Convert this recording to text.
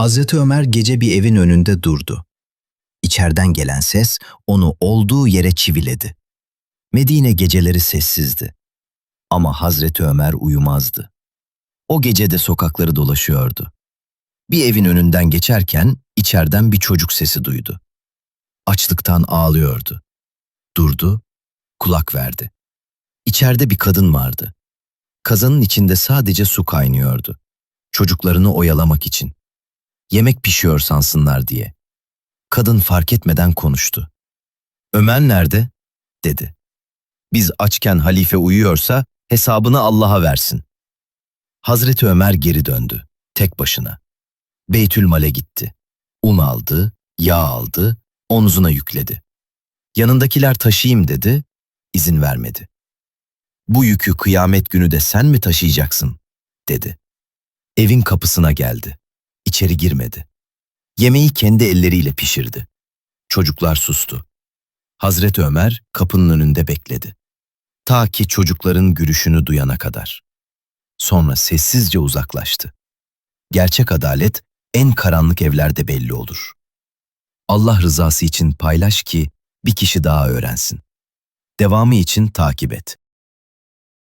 Hazreti Ömer gece bir evin önünde durdu. İçeriden gelen ses onu olduğu yere çiviledi. Medine geceleri sessizdi. Ama Hazreti Ömer uyumazdı. O gece de sokakları dolaşıyordu. Bir evin önünden geçerken içeriden bir çocuk sesi duydu. Açlıktan ağlıyordu. Durdu, kulak verdi. İçeride bir kadın vardı. Kazanın içinde sadece su kaynıyordu. Çocuklarını oyalamak için. Yemek pişiyor sansınlar diye. Kadın fark etmeden konuştu. Ömer nerede? dedi. Biz açken halife uyuyorsa hesabını Allah'a versin. Hazreti Ömer geri döndü, tek başına. Beytülmal'e gitti. Un aldı, yağ aldı, omzuna yükledi. Yanındakiler taşıyayım dedi, izin vermedi. Bu yükü kıyamet günü de sen mi taşıyacaksın, dedi. Evin kapısına geldi. İçeri girmedi. Yemeği kendi elleriyle pişirdi. Çocuklar sustu. Hazreti Ömer kapının önünde bekledi. Ta ki çocukların gülüşünü duyana kadar. Sonra sessizce uzaklaştı. Gerçek adalet en karanlık evlerde belli olur. Allah rızası için paylaş ki bir kişi daha öğrensin. Devamı için takip et.